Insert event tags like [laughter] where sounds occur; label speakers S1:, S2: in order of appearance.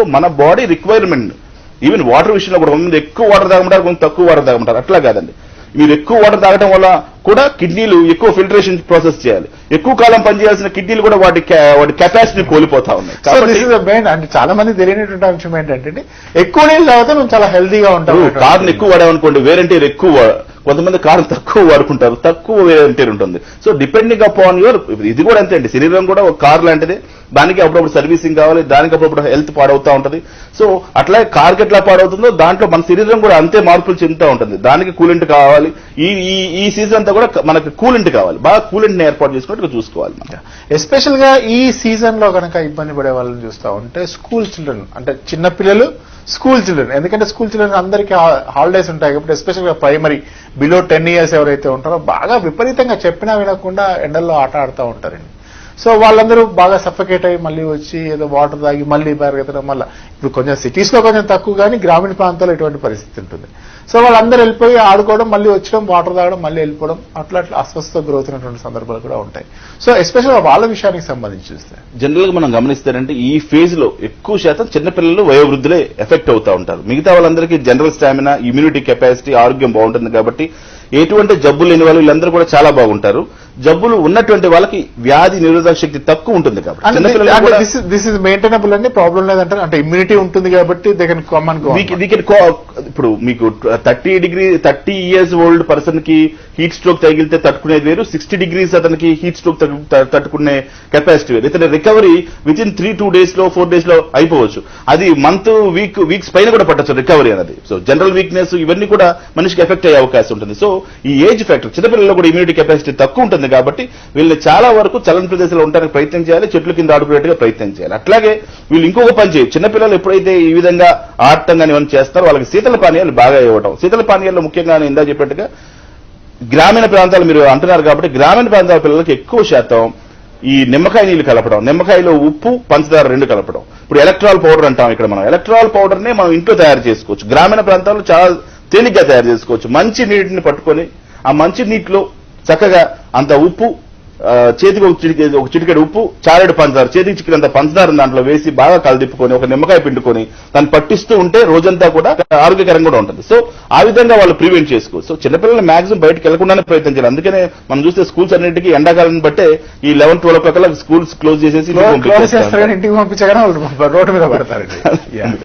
S1: So మన body requirement even water విషయంలో కూడా కొంతమంది ఎక్కువ వాటర్ తాగమంటారు కొంత తక్కువ వాటర్ తాగమంటారు. అట్లా కాదండి. మీరు ఎక్కువ వాటర్ తాగడం వల్ల కూడా కిడ్నీలు ఎక్కువ ఫిల్టరేషన్ ప్రాసెస్ చేయాలి. ఎక్కువ కాలం పనిచేయాల్సిన కిడ్నీలు కూడా వాటి వాటి కెపాసిటీ కోల్పోతా ఉన్నాయి. కాబట్టి
S2: అంటే చాలా మంది తెలియనటువంటి అంశం ఏంటంటే ఎక్కువ నీళ్ళు తాగితే మనం చాలా హెల్తీగా ఉంటాం
S1: కార్ని ఎక్కువ వాడామనుకోండి వేరంటీర్ ఎక్కువ కొంతమంది కారం తక్కువ వాడుకుంటారు తక్కువ వేరే ఉంటుంది. సో డిపెండింగ్ అపాన్ యువర్ ఇది కూడా అంతే అండి. శరీరం కూడా ఒక కార్ లాంటిది. దానికి అప్పుడప్పుడు సర్వీసింగ్ కావాలి దానికి అప్పుడప్పుడు హెల్త్ పాడవుతా ఉంటుంది. సో అట్లా కార్కి ఎట్లా పాడవుతుందో దాంట్లో మన శరీరం కూడా అంతే మార్పులు చెందుతూ ఉంటుంది. దానికి కూలింట్ కావాలి. ఈ ఈ ఈ సీజన్ అంతా కూడా మనకి కూలింట్ కావాలి. బాగా కూలెంట్ని ఏర్పాటు చేసుకున్నట్టు చూసుకోవాలి
S2: ఎస్పెషల్గా ఈ సీజన్లో కనుక ఇబ్బంది పడే వాళ్ళని చూస్తా ఉంటే స్కూల్ చిల్డ్రన్ అంటే చిన్నపిల్లలు స్కూల్ చిల్డ్రన్ ఎందుకంటే స్కూల్ చిల్డ్రన్ అందరికీ హాలిడేస్ ఉంటాయి కాబట్టి ఎస్పెషల్గా ప్రైమరీ బిలో టెన్ ఇయర్స్ ఎవరైతే ఉంటారో బాగా విపరీతంగా చెప్పినా వినకుండా ఎండల్లో ఆట ఆడుతూ ఉంటారండి. సో వాళ్ళందరూ బాగా సఫకేట్ అయ్యి మళ్ళీ వచ్చి ఏదో వాటర్ తాగి మళ్ళీ పరిగెత్తడం వల్ల ఇప్పుడు కొంచెం సిటీస్లో కొంచెం తక్కువ కానీ గ్రామీణ ప్రాంతాల్లో ఇటువంటి పరిస్థితి ఉంటుంది. సో వాళ్ళందరూ వెళ్ళిపోయి ఆడుకోవడం మళ్ళీ వచ్చడం వాటర్ తాగడం మళ్ళీ వెళ్ళిపోవడం అట్లా అట్లా అస్వస్థ గురవుతున్నటువంటి సందర్భాలు కూడా ఉంటాయి. సో ఎస్పెషల్గా వాళ్ళ విషయానికి సంబంధించి చూస్తే.
S1: జనరల్గా మనం గమనిస్తారంటే ఈ ఫేజ్లో ఎక్కువ శాతం చిన్నపిల్లలు వయోవృద్ధులే ఎఫెక్ట్ అవుతా ఉంటారు. మిగతా వాళ్ళందరికీ జనరల్ స్టామినా ఇమ్యూనిటీ కెపాసిటీ ఆరోగ్యం బాగుంటుంది కాబట్టి ఎటువంటి జబ్బులు లేని వాళ్ళు వీళ్ళందరూ కూడా చాలా బాగుంటారు. జబ్బులు ఉన్నటువంటి వాళ్ళకి వ్యాధి నిరోధక శక్తి తక్కువ ఉంటుంది కాబట్టి. చిన్నపిల్లలు కూడా
S2: దిస్ ఇస్ మెయింటైనబుల్ అండి ప్రాబ్లం లేదంటారు? అంటే ఇమ్యూనిటీ ఉంటుంది కాబట్టి దే కెన్ కామన్
S1: ఇప్పుడు మీకు thirty degree thirty years old పర్సన్కి హీట్ స్ట్రోక్ తగిలితే తట్టుకునేది వేరు సిక్స్టీ డిగ్రీస్ అతనికి హీట్ స్ట్రోక్ తట్టుకునే కెపాసిటీ వేరు. ఇతని recovery with in three two డేస్లో ఫోర్ డేస్లో అయిపోవచ్చు. అది మంత్ వీక్ వీక్స్ పైన కూడా పట్టచ్చు రికవరీ అనేది. సో జనరల్ వీక్నెస్ ఇవన్నీ కూడా మనిషికి ఎఫెక్ట్ అయ్యే అవకాశం ఉంటుంది. సో ఈ ఏజ్ ఫ్యాక్టర్ చిన్నపిల్లల్లో కూడా ఇమ్యూనిటీ కెపాసిటీ తక్కువ ఉంటుంది కాబట్టి వీళ్ళని చాలా వరకు చలన ప్రదేశంలో ఉండడానికి ప్రయత్నం చేయాలి చెట్లు కింద ఆడుకునేట్టుగా ప్రయత్నం చేయాలి. అట్లాగే వీళ్ళు ఇంకొక పని చేయాలి చిన్నపిల్లలు ఎప్పుడైతే ఈ విధంగా ఆడటం కానీ ఇవన్నీ చేస్తారో వాళ్ళకి శీతల పానీయాలు బాగా ఇవ్వడం శీతల పానీయాల్లో ముఖ్యంగా నేను ఇందా చెప్పినట్టుగా గ్రామీణ ప్రాంతాలు మీరు అంటున్నారు కాబట్టి గ్రామీణ ప్రాంతాల పిల్లలకి ఎక్కువ శాతం ఈ నిమ్మకాయ నీళ్ళు కలపడం నిమ్మకాయలో ఉప్పు పంచదార రెండు కలపడం. ఇప్పుడు ఎలక్ట్రాల్ పౌడర్ అంటాం ఇక్కడ మనం. ఎలక్ట్రాల్ పౌడర్ నే మనం ఇంట్లో తయారు చేసుకోవచ్చు. గ్రామీణ ప్రాంతాల్లో చాలా తేలిగ్గా తయారు చేసుకోవచ్చు. మంచి నీటిని పట్టుకొని ఆ మంచి నీటిలో చక్కగా అంత ఉప్పు చేతికి ఒక చిటికె ఒక చిటికెడు ఉప్పు చారెడు పంచదార చేతికి చిక్కినంత పంచదార దాంట్లో వేసి బాగా కలదిప్పుకొని ఒక నిమ్మకాయ పిండుకొని దాన్ని పట్టిస్తూ ఉంటే రోజంతా కూడా ఆరోగ్యకరంగా కూడా ఉంటుంది. సో ఆ విధంగా వాళ్ళు ప్రివెంట్ చేసుకోవచ్చు సో చిన్నపిల్లలు మాక్సిమం బయటకు వెళ్ళకుండానే ప్రయత్నం చేయాలి అందుకనే మనం చూస్తే స్కూల్స్ అన్నింటికి ఎండాకాలం బట్టే ఈ eleven twelve o'clock schools close చేసేసి ఇంటికి
S2: పంపించగానే రోడ్డు మీద పడతారండి. [laughs]